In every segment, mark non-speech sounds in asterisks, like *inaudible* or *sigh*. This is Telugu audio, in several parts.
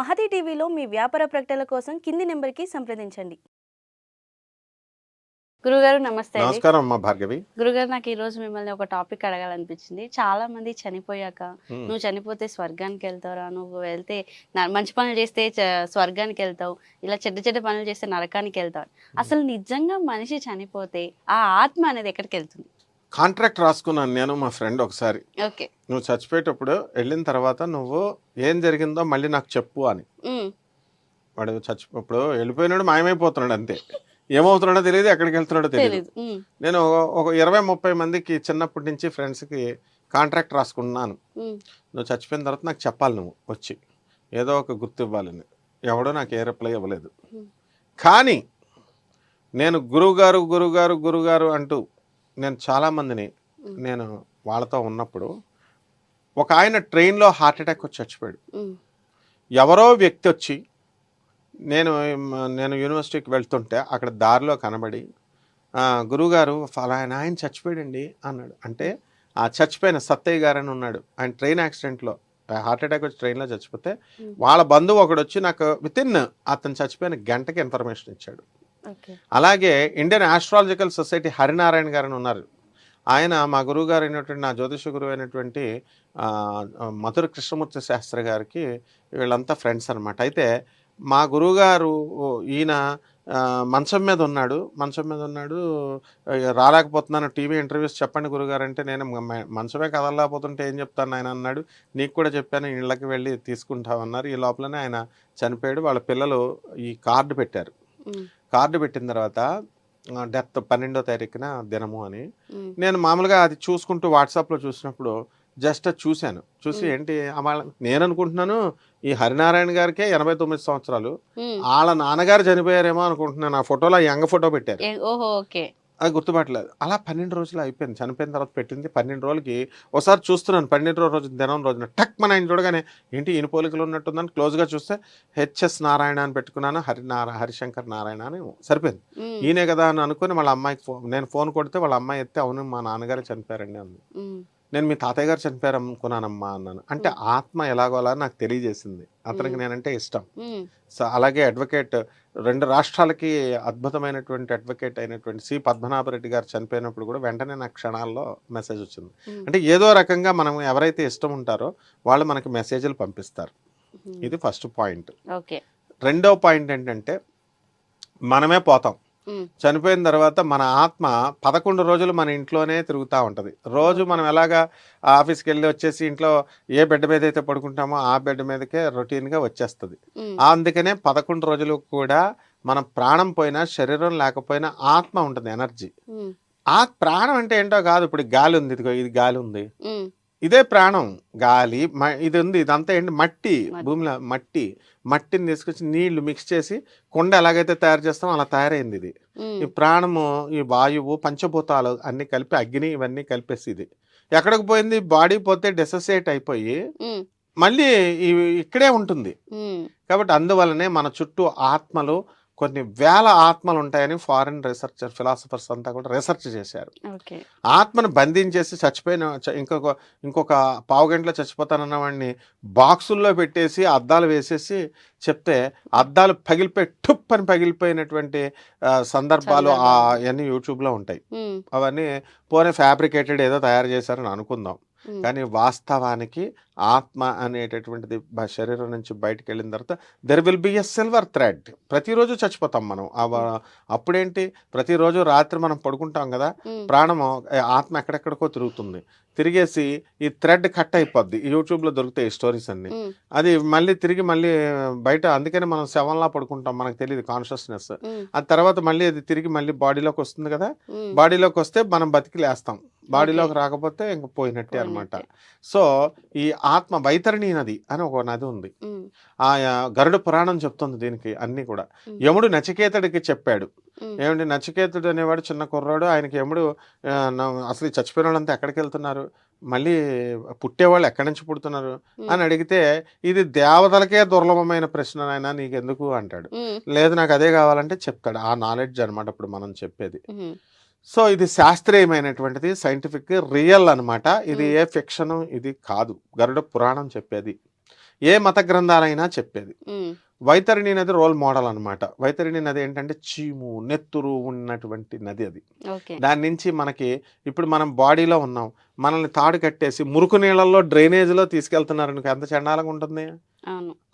మహతి టీవీలో మీ వ్యాపార ప్రకటనల కోసం కింది నెంబర్కి సంప్రదించండి. గురుగారు నమస్తే అండి. నమస్కారం అమ్మా భార్గవి. గురుగారు నాకు ఈ రోజు మిమ్మల్ని ఒక టాపిక్ అడగాలనిపించింది. చాలా మంది చనిపోయాక నువ్వు చనిపోతే స్వర్గానికి వెళ్తావురా నువ్వు వెళ్తే మంచి పనులు చేస్తే స్వర్గానికి వెళ్తావు ఇలా చెడ్డ చెడ్డ పనులు చేస్తే నరకానికి వెళ్తావు అసలు నిజంగా మనిషి చనిపోతే ఆ ఆత్మ అనేది ఎక్కడికి వెళ్తుంది? కాంట్రాక్ట్ రాసుకున్నాను నేను మా ఫ్రెండ్ ఒకసారి. నువ్వు చచ్చిపోయేటప్పుడు వెళ్ళిన తర్వాత నువ్వు ఏం జరిగిందో మళ్ళీ నాకు చెప్పు అని. వాడు చచ్చి ఇప్పుడు వెళ్ళిపోయినాడు మాయమైపోతున్నాడు అంతే. ఏమవుతున్నాడో తెలియదు ఎక్కడికి వెళ్తున్నాడో తెలియదు. నేను ఒక- ఇరవై ముప్పై మందికి చిన్నప్పటి నుంచి ఫ్రెండ్స్కి కాంట్రాక్ట్ రాసుకున్నాను. నువ్వు చచ్చిపోయిన తర్వాత నాకు చెప్పాలి నువ్వు వచ్చి. ఏదో ఒక గుర్తు ఇవ్వాలని ఎవడో నాకు ఏ రిప్లై ఇవ్వలేదు. కానీ నేను గురువుగారు గురువుగారు గురువుగారు అంటూ నేను చాలామందిని. నేను వాళ్ళతో ఉన్నప్పుడు ఒక ఆయన ట్రైన్లో హార్ట్ అటాక్ వచ్చి చచ్చిపోయాడు. ఎవరో వ్యక్తి వచ్చి నేను నేను యూనివర్సిటీకి వెళ్తుంటే అక్కడ దారిలో కనబడి "ఆ, గురువుగారు ఫలానా ఆయన చచ్చిపోయాడండి అన్నాడు. అంటే ఆ చచ్చిపోయిన సత్తయ్య గారు అని ఉన్నాడు. ఆయన ట్రైన్ యాక్సిడెంట్లో హార్ట్ అటాక్ వచ్చి ట్రైన్లో చచ్చిపోతే. వాళ్ళ బంధువు ఒకడు వచ్చి నాకు విత్ ఇన్ అతను చచ్చిపోయిన గంటకి ఇన్ఫర్మేషన్ ఇచ్చాడు. అలాగే ఇండియన్ ఆస్ట్రాలజికల్ సొసైటీ హరినారాయణ గారు ఉన్నారు. ఆయన మా గురువు గారు అయినటువంటి నా జ్యోతిష గురువు అయినటువంటి మధుర కృష్ణమూర్తి శాస్త్రి గారికి వీళ్ళంతా ఫ్రెండ్స్ అన్నమాట. అయితే మా గురువుగారు ఈయన మంచం మీద ఉన్నాడు. మంచం మీద ఉన్నాడు. రాలేకపోతున్నాను. టీవీ ఇంటర్వ్యూస్ చెప్పండి గురుగారు అంటే నేను మంచమే కదలలేకపోతుంటే ఏం చెప్తాను ఆయన అన్నాడు. నీకు కూడా చెప్పాను ఇళ్ళకి వెళ్ళి తీసుకుంటామన్నారు ఈ లోపలనే ఆయన చనిపోయాడు. వాళ్ళ పిల్లలు ఈ కార్డు పెట్టారు. కార్డు పెట్టిన తర్వాత డెత్ పన్నెండో తారీఖున దినము అని. నేను మామూలుగా అది చూసుకుంటూ వాట్సాప్లో చూసినప్పుడు జస్ట్ చూశాను. చూసి. ఏంటి నేను అనుకుంటున్నాను ఈ హరినారాయణ గారికే ఎనభై తొమ్మిది సంవత్సరాలు. వాళ్ళ నాన్నగారు చనిపోయారేమో అనుకుంటున్నాను ఆ ఫోటోలో యంగ ఫోటో పెట్టారు. అది గుర్తుపట్టలేదు. అలా పన్నెండు రోజులు అయిపోయింది. చనిపోయిన తర్వాత పెట్టింది. పన్నెండు రోజులకి ఒకసారి చూస్తున్నాను. పన్నెండు రోజు దినం రోజున. టక్ మన ఆయన చూడగానే ఏంటి ఇని పోలికలు ఉన్నట్టుందని? క్లోజ్గా చూస్తే హెచ్ఎస్ నారాయణ అని పెట్టుకున్నాను. హరి నారా హరిశంకర్ నారాయణ అని సరిపోయింది. ఈయనే కదా అని అనుకుని వాళ్ళ అమ్మాయికి ఫోన్ నేను ఫోన్ కొడితే వాళ్ళ అమ్మాయి ఎత్తే అవును మా నాన్నగారు చనిపోయారండి అంది. నేను మీ తాతయ్య గారు చనిపోయారు అనుకున్నానమ్మా అన్నాను. అంటే ఆత్మ ఎలాగోలా నాకు తెలియజేసింది. అతనికి. నేనంటే ఇష్టం. సో అలాగే అడ్వకేట్ రెండు రాష్ట్రాలకి అద్భుతమైనటువంటి అడ్వకేట్ అయినటువంటి సి. పద్మనాభరెడ్డి గారు చనిపోయినప్పుడు కూడా వెంటనే నాకు క్షణాల్లో మెసేజ్ వచ్చింది. అంటే ఏదో రకంగా మనం ఎవరైతే ఇష్టం ఉంటారో వాళ్ళు మనకి మెసేజ్లు పంపిస్తారు. ఇది ఫస్ట్ పాయింట్. ఓకే. రెండో పాయింట్ ఏంటంటే మనమే పోతాం. చనిపోయిన తర్వాత మన ఆత్మ పదకొండు రోజులు మన ఇంట్లోనే తిరుగుతూ ఉంటుంది. రోజు మనం ఎలాగా ఆఫీస్కి వెళ్ళి వచ్చేసి ఇంట్లో ఏ బెడ్ మీద అయితే పడుకుంటామో ఆ బెడ్ మీదకే రొటీన్గా వచ్చేస్తుంది. అందుకనే పదకొండు రోజులు కూడా మనం ప్రాణం పోయినా శరీరం లేకపోయినా ఆత్మ ఉంటుంది ఎనర్జీ. ఆ ప్రాణం అంటే ఏంటో కాదు ఇప్పుడు గాలి ఉంది ఇదిగో ఇది గాలి ఉంది. ఇదే ప్రాణం గాలి మ- ఇది ఉంది ఇదంతా ఏంటి? మట్టి. భూమిలో మట్టి. మట్టిని తీసుకొచ్చి నీళ్ళు మిక్స్ చేసి కొండ ఎలాగైతే తయారు చేస్తామో అలా తయారైంది ఇది. ఈ ప్రాణము ఈ వాయువు పంచభూతాలు అన్ని కలిపి అగ్ని ఇవన్నీ కలిపేసి ఇది. ఎక్కడికి పోయింది? బాడీ పోతే డెసోసియేట్ అయిపోయి మళ్ళీ ఇక్కడే ఉంటుంది. కాబట్టి అందువల్లనే మన చుట్టూ ఆత్మలు కొన్ని వేల ఆత్మలు ఉంటాయని ఫారిన్ రీసెర్చర్ ఫిలాసఫర్స్ అంతా కూడా రీసెర్చ్ చేశారు. ఆత్మను బంధించేసి చచ్చిపోయిన ఇంకొక ఇంకొక పావు గంటలో చచ్చిపోతానన్న వాడిని బాక్సుల్లో పెట్టేసి అద్దాలు వేసేసి చెప్తే అద్దాలు పగిలిపోయి టుప్ అని పగిలిపోయినటువంటి సందర్భాలు. అన్ని యూట్యూబ్లో ఉంటాయి. అవన్నీ పోనీ ఫ్యాబ్రికేటెడ్ ఏదో తయారు చేశారని అనుకుందాం. కానీ వాస్తవానికి ఆత్మ అనేటటువంటిది శరీరం నుంచి బయటకు వెళ్ళిన తర్వాత there will be a silver thread ప్రతిరోజు చచ్చిపోతాం మనం. అప్పుడేంటి? ప్రతిరోజు రాత్రి మనం పడుకుంటాం కదా ఏ, ఆత్మ ఎక్కడెక్కడికో తిరుగుతుంది. తిరిగేసి ఈ థ్రెడ్ కట్ అయిపోద్ది. యూట్యూబ్లో దొరుకుతాయి స్టోరీస్ అన్ని. అది మళ్ళీ తిరిగి మళ్ళీ బయట అందుకని మనం శవంలా పడుకుంటాం మనకు తెలియదు కాన్షియస్నెస్ ఆ తర్వాత మళ్ళీ అది తిరిగి మళ్ళీ బాడీలోకి వస్తుంది కదా బాడీలోకి వస్తే మనం బతికి లేస్తాం బాడీలోకి రాకపోతే ఇంక పోయినట్టే అనమాట. సో ఈ ఆత్మ వైతరణి నది అని ఒక నది ఉంది. ఆ గరుడ పురాణం చెప్తుంది దీనికి అన్ని కూడా. యముడు నచికేతుడికి చెప్పాడు. ఏమండి నచికేతుడు అనేవాడు చిన్న కుర్రాడు. ఆయనకి యముడు అసలు చచ్చిపోయిన వాళ్ళంతా ఎక్కడికి వెళ్తున్నారు? మళ్ళీ పుట్టేవాళ్ళు ఎక్కడి నుంచి పుడుతున్నారు? అని అడిగితే ఇది దేవతలకే దుర్లభమైన ప్రశ్న నాయన నీకెందుకు అంటాడు. లేదు నాకు అదే కావాలంటే చెప్తాడు. ఆ నాలెడ్జ్ అనమాట ఇప్పుడు మనం చెప్పేది. సో ఇది శాస్త్రీయమైనటువంటిది సైంటిఫిక్ రియల్ అన్నమాట. ఇది. ఏ ఫిక్షన్ ఇది కాదు. గరుడ పురాణం చెప్పేది. ఏ మత గ్రంథాలైనా చెప్పేది. వైతరిణి నది రోల్ మోడల్ అన్నమాట. వైతరిణి నది ఏంటంటే చీము నెత్తురు ఉన్నటువంటి నది అది. దాని నుంచి మనకి ఇప్పుడు మనం బాడీలో ఉన్నాం. మనల్ని తాడు కట్టేసి మురుకు నీళ్ళల్లో డ్రైనేజ్లో తీసుకెళ్తున్నారు ఎంత చండాలంగా ఉంటుంది?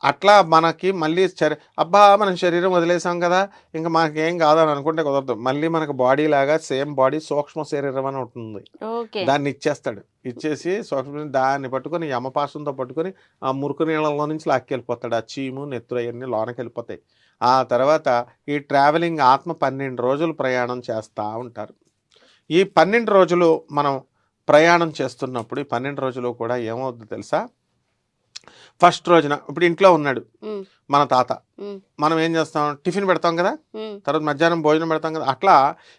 అట్లా మనకి మళ్ళీ శరీ అబ్బా మనం శరీరం వదిలేసాం కదా ఇంకా మనకేం కాదని అనుకుంటే కుదరదు. మళ్ళీ మనకు బాడీ లాగా సేమ్ బాడీ సూక్ష్మ శరీరం అని ఉంటుంది. దాన్ని ఇచ్చేస్తాడు. ఇచ్చేసి సూక్ష్మ దాన్ని పట్టుకొని యమపాశంతో పట్టుకొని ఆ మురుకు నీళ్ళలో నుంచి లాక్కెళ్ళిపోతాడు. ఆ చీము నెత్తురు అవన్నీ లోనకి వెళ్ళిపోతాయి. ఆ తర్వాత ఈ ట్రావెలింగ్ ఆత్మ పన్నెండు రోజులు ప్రయాణం చేస్తూ ఉంటారు. ఈ పన్నెండు రోజులు మనం ప్రయాణం చేస్తున్నప్పుడు ఈ పన్నెండు రోజులు కూడా ఏమవుద్ది తెలుసా? ఫస్ట్ రోజున ఇప్పుడు ఇంట్లో ఉన్నాడు మన తాత. మనం ఏం చేస్తాం? టిఫిన్ పెడతాం కదా? తర్వాత మధ్యాహ్నం భోజనం పెడతాం కదా? అట్లా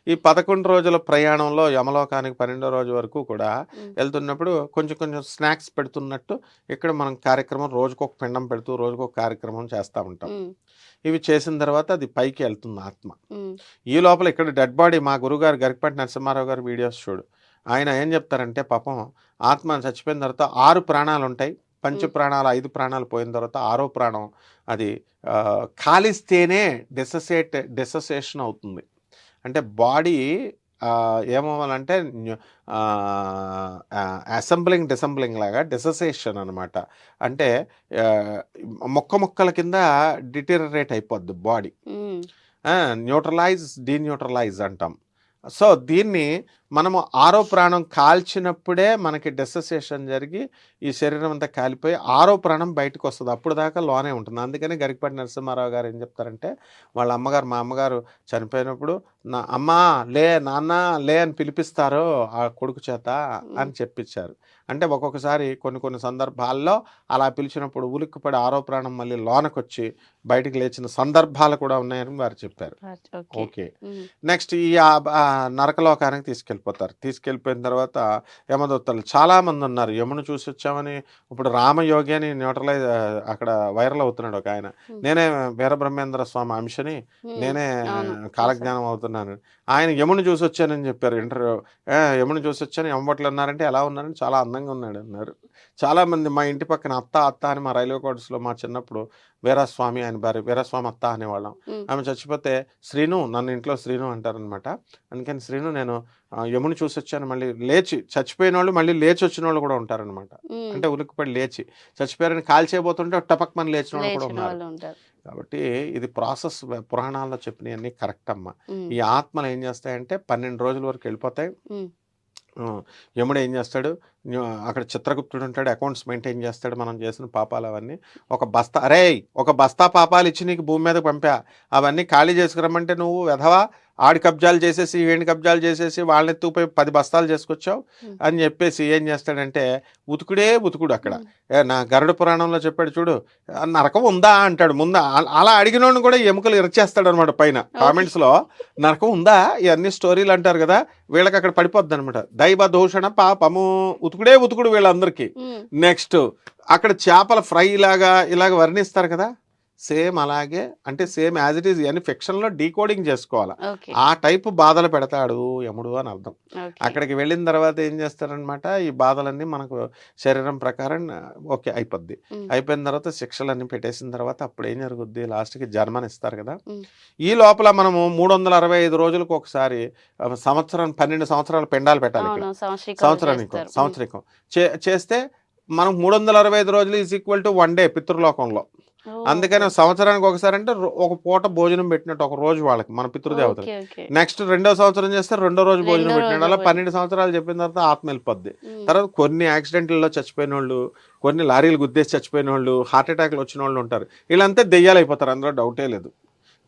ఈ పదకొండు రోజుల ప్రయాణంలో యమలోకానికి పన్నెండో రోజు వరకు కూడా. వెళ్తున్నప్పుడు కొంచెం కొంచెం స్నాక్స్ పెడుతున్నట్టు ఇక్కడ మనం కార్యక్రమం రోజుకొక పిండం పెడుతూ రోజుకొక కార్యక్రమం చేస్తూ ఉంటాం. ఇవి చేసిన తర్వాత అది పైకి వెళ్తుంది ఆత్మ. ఈ లోపల ఇక్కడ డెడ్ బాడీ మా గురుగారు గరికపాటి నరసింహారావు గారు వీడియోస్ చూడు. ఆయన ఏం చెప్తారంటే పాపం ఆత్మ చచ్చిపోయిన తర్వాత ఆరు ప్రాణాలు ఉంటాయి పంచ ప్రాణాలు ఐదు ప్రాణాలు పోయిన తర్వాత ఆరో ప్రాణం అది కాలిస్తేనే డిససేట్ డిససేషన్ అవుతుంది. అంటే బాడీ ఏమవ్వాలంటే అసెంబ్లింగ్ డిసెంబ్లింగ్ లాగా డిససేషన్ అనమాట అంటే మొక్క మొక్కల కింద డిటీరరేట్ అయిపోద్ది బాడీ. న్యూట్రలైజ్ డీన్యూట్రలైజ్ అంటాం. సో దీన్ని మనము ఆరో ప్రాణం కాల్చినప్పుడే మనకి డెససేషన్ జరిగి ఈ శరీరం అంతా కాలిపోయి ఆరో ప్రాణం బయటకు వస్తుంది అప్పుడు దాకా లోనే ఉంటుంది. అందుకని గరికపాటి నరసింహారావు గారు ఏం చెప్తారంటే వాళ్ళ అమ్మగారు మా అమ్మగారు చనిపోయినప్పుడు నా అమ్మ లే నాన్న లే అని పిలిపిస్తారు ఆ కొడుకు చేత అని చెప్పించారు. అంటే ఒక్కొక్కసారి కొన్ని కొన్ని సందర్భాల్లో అలా పిలిచినప్పుడు ఉలిక్కిపడి ఆరో ప్రాణం మళ్ళీ లోనకొచ్చి బయటికి లేచిన సందర్భాలు కూడా ఉన్నాయని వారు చెప్పారు. ఓకే. నెక్స్ట్ ఈ నరకలోకానికి తీసుకెళ్ళిపోతారు. తీసుకెళ్ళిపోయిన తర్వాత యమదూతలు చాలా మంది ఉన్నారు యమును చూసి వచ్చామని ఇప్పుడు రామయోగి అని న్యూట్రలైజ్ అక్కడ వైరల్ అవుతున్నాడు ఒక ఆయన. నేనే వీరబ్రహ్మేంద్ర స్వామి అంశని నేనే. కాలజ్ఞానం అవుతున్నాను. ఆయన యమును చూసి వచ్చానని చెప్పారు. ఇంటర్వ్యూ యమును చూసి వచ్చాను. యమబట్లు అన్నారంటే ఎలా ఉన్నారని చాలా అందంగా ఉన్నాడు అన్నారు. చాలా మంది మా ఇంటి పక్కన అత్త అత్త అని మా రైల్వే కోటర్స్లో మా చిన్నప్పుడు వీరస్వామి ఆయన భార్య వీరస్వామి అత్త అనేవాళ్ళం. ఆమె చచ్చిపోతే శ్రీను నన్ను ఇంట్లో శ్రీను అంటారనమాట అందుకని శ్రీను నేను యముని చూసి వచ్చాను. మళ్ళీ లేచి చచ్చిపోయిన వాళ్ళు మళ్ళీ లేచి వచ్చిన వాళ్ళు కూడా ఉంటారనమాట అంటే ఉలిక్కిపడి లేచి. చచ్చిపోయారని కాల్చేయబోతుంటే టపక్ మన లేచిన వాళ్ళు కూడా ఉన్నారు. కాబట్టి ఇది ప్రాసెస్ పురాణాల్లో చెప్పినవన్నీ కరెక్ట్ అమ్మా ఈ ఆత్మలు ఏం చేస్తాయంటే పన్నెండు రోజుల వరకు వెళ్ళిపోతాయి. యముడు ఏం చేస్తాడు? అక్కడ చిత్రగుప్తుడు ఉంటాడు అకౌంట్స్ మెయింటైన్ చేస్తాడు మనం చేసిన పాపాలు అవన్నీ. ఒక బస్తా అరే ఒక బస్తా పాపాలు ఇచ్చి నీకు భూమి మీదకి పంపా. అవన్నీ ఖాళీ చేసుకురమ్మంటే నువ్వు వెధవా? ఆడి కబ్జాలు చేసేసి ఏంటి కబ్జాలు చేసేసి వాళ్ళని ఎత్తుకుపోయి పది బస్తాలు చేసుకొచ్చావు. అని చెప్పేసి ఏం చేస్తాడంటే ఉతుకుడే ఉతుకుడు అక్కడ. నా గరుడ పురాణంలో చెప్పాడు చూడు "ఆ, నరకం ఉందా? అంటాడు. ముందా అల- అడిగినోడిని కూడా ఎముకలు ఇరచేస్తాడు అనమాట పైన కామెంట్స్లో నరకం ఉందా? ఇవన్నీ స్టోరీలు అంటారు కదా వీళ్ళకి అక్కడ పడిపోద్ది అనమాట దైవ దూషణ పాపము ఉతుకుడే ఉతుకుడు వీళ్ళందరికీ. నెక్స్ట్ అక్కడ చేపల ఫ్రై లాగా ఇలాగ వర్ణిస్తారు కదా. సేమ్ అలాగే అంటే సేమ్ యాజ్ ఇట్ ఈస్ ఇవన్నీ ఫిక్షన్లో డీకోడింగ్ చేసుకోవాలి. ఆ టైపు బాధలు పెడతాడు యముడు అని అర్థం. అక్కడికి వెళ్ళిన తర్వాత ఏం చేస్తారనమాట ఈ బాధలన్నీ మనకు శరీరం ప్రకారం ఓకే అయిపోద్ది. అయిపోయిన తర్వాత శిక్షలన్నీ పెట్టేసిన తర్వాత అప్పుడు ఏం జరుగుద్ది? లాస్ట్కి జర్మన్ ఇస్తారు కదా. ఈ లోపల మనము మూడు వందల అరవై ఐదు రోజులకు ఒకసారి సంవత్సరం పన్నెండు సంవత్సరాలు పెండాలు పెట్టాలి సంవత్సరానికి సంవత్సరికం. చే- చేస్తే మనం మూడు వందల అరవై ఐదు రోజులు is equal to one day పితృలోకంలో. అందుకని సంవత్సరానికి ఒకసారి అంటే ఒక పూట భోజనం పెట్టినట్టు ఒక రోజు వాళ్ళకి మన పితృదేవతలు. ఓకే నెక్స్ట్ రెండో సంవత్సరం చేస్తే రెండో రోజు భోజనం రోజు అలా. పన్నెండు సంవత్సరాలు చెప్పిన తర్వాత ఆత్మ వెళ్ళిపోద్ది. తర్వాత కొన్ని యాక్సిడెంట్లలో చచ్చిపోయిన వాళ్ళు కొన్ని లారీలు గుద్దేసి చచ్చిపోయిన వాళ్ళు హార్ట్ అటాక్లు వచ్చిన వాళ్ళు ఉంటారు. వీళ్ళంతా దెయ్యాలు అయిపోతారు అందులో డౌటే లేదు.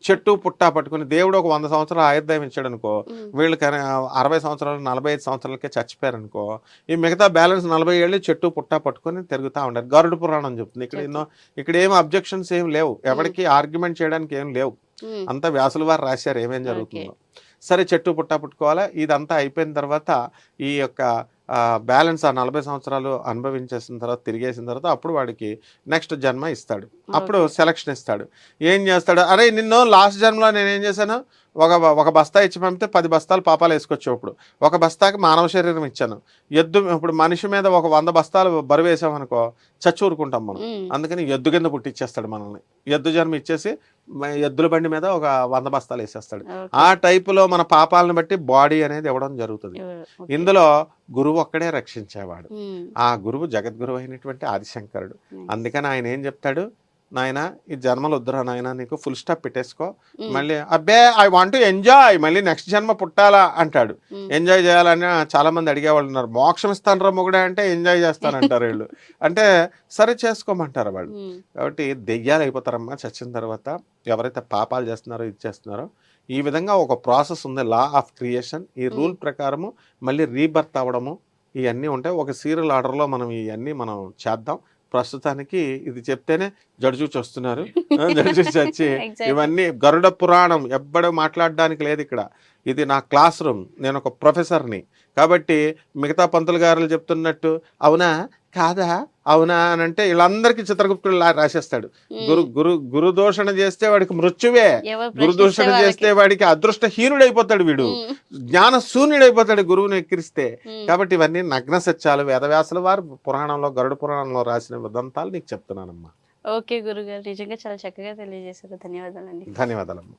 చెట్టు పుట్ట పట్టుకుని దేవుడు ఒక వంద సంవత్సరాలు ఆయుర్దాయం ఇచ్చాడు అనుకో వీళ్ళు కన- అరవై సంవత్సరాలు నలభై ఐదు సంవత్సరాలకే చచ్చిపోయారు అనుకో ఈ మిగతా బ్యాలెన్స్ నలభై ఏళ్ళు చెట్టు పుట్ట పట్టుకొని తిరుగుతూ ఉంటారు గరుడు పురాణం చెప్తుంది. ఇక్కడ ఎన్నో ఇక్కడ ఏం అబ్జెక్షన్స్ ఏం లేవు. ఎవరికి ఆర్గ్యుమెంట్ చేయడానికి ఏం లేవు. అంతా వ్యాసుల వారు రాశారు. ఏమేం జరుగుతుందో. సరే చెట్టు పుట్ట పుట్టుకోవాలా? ఇదంతా అయిపోయిన తర్వాత ఈ యొక్క బ్యాలెన్స్ ఆ నలభై సంవత్సరాలు అనుభవించేసిన తర్వాత తిరిగేసిన తర్వాత అప్పుడు వాడికి నెక్స్ట్ జన్మ ఇస్తాడు. అప్పుడు సెలక్షన్ ఇస్తాడు. ఏం చేస్తాడు? అరే నిన్ను లాస్ట్ జన్మలో నేను ఏం చేశాను? ఒక ఒక బస్తా ఇచ్చి పంపితే పది బస్తాలు పాపాలు వేసుకొచ్చావు ఇప్పుడు. ఒక బస్తాకి మానవ శరీరం ఇచ్చాను. ఎద్దు ఇప్పుడు మనిషి మీద ఒక వంద బస్తాలు బరువు వేసామనుకో చచ్చి ఊరుకుంటాం మనం. అందుకని ఎద్దు కింద పుట్టిచ్చేస్తాడు మనల్ని. ఎద్దు జన్మ ఇచ్చేసి ఎద్దుల బండి మీద ఒక వంద బస్తాలు వేసేస్తాడు. ఆ టైపులో మన పాపాలను బట్టి బాడీ అనేది ఇవ్వడం జరుగుతుంది. ఇందులో గురువు ఒక్కడే రక్షించేవాడు. ఆ గురువు జగద్గురువు అయినటువంటి ఆదిశంకరుడు. అందుకని ఆయన ఏం చెప్తాడు నాయన ఈ జన్మలు వద్దురా నాయన నీకు ఫుల్ స్టాప్ పెట్టేసుకో. మళ్ళీ అబ్బే ఐ వాంట్ ఎంజాయ్ మళ్ళీ నెక్స్ట్ జన్మ పుట్టాలా అంటాడు. ఎంజాయ్ చేయాలని చాలా మంది అడిగేవాళ్ళు ఉన్నారు మోక్షం ఇస్తానరా మొగుడే అంటే ఎంజాయ్ చేస్తానంటారు వీళ్ళు *laughs* అంటే సరే చేసుకోమంటారు వాళ్ళు. కాబట్టి దెయ్యాలు అయిపోతారమ్మా చచ్చిన తర్వాత ఎవరైతే పాపాలు చేస్తున్నారో ఇది చేస్తున్నారో ఈ విధంగా ఒక ప్రాసెస్ ఉంది. Law of creation. ఈ రూల్ ప్రకారము మళ్ళీ రీబర్త్ అవ్వడము ఇవన్నీ ఉంటాయి. ఒక సీరియల్ ఆర్డర్లో మనం ఇవన్నీ మనం చేద్దాం. ప్రస్తుతానికి ఇది చెప్తేనే జడ్జూచి వస్తున్నారు. జడ్జూచి వచ్చి. *laughs* ఇవన్నీ గరుడ పురాణం. ఎవ్వడు మాట్లాడడానికి లేదు ఇక్కడ. ఇది నా క్లాస్ రూమ్. నేను ఒక ప్రొఫెసర్ని. కాబట్టి మిగతా పంతులు గారులు చెప్తున్నట్టు అవునా? కాదా? అవునా అని అంటే వీళ్ళందరికీ చిత్రగుప్తుడు రాసేస్తాడు. గురు గురు గురుదోషణ చేస్తే వాడికి మృత్యువే. గురుదూషణ చేస్తే వాడికి అదృష్టహీనుడైపోతాడు వీడు. ఉమ్. జ్ఞాన శూన్యుడైపోతాడు గురువుని ఎక్కిరిస్తే. కాబట్టి ఇవన్నీ నగ్న సత్యాలు వేదవ్యాసుల వారు పురాణంలో గరుడ పురాణంలో రాసిన ఉదంతాలు నీకు చెప్తున్నానమ్మా. ఓకే గురుగారు నిజంగా చాలా చక్కగా తెలియజేశారు. ధన్యవాదాలండి. ధన్యవాదాలమ్మా.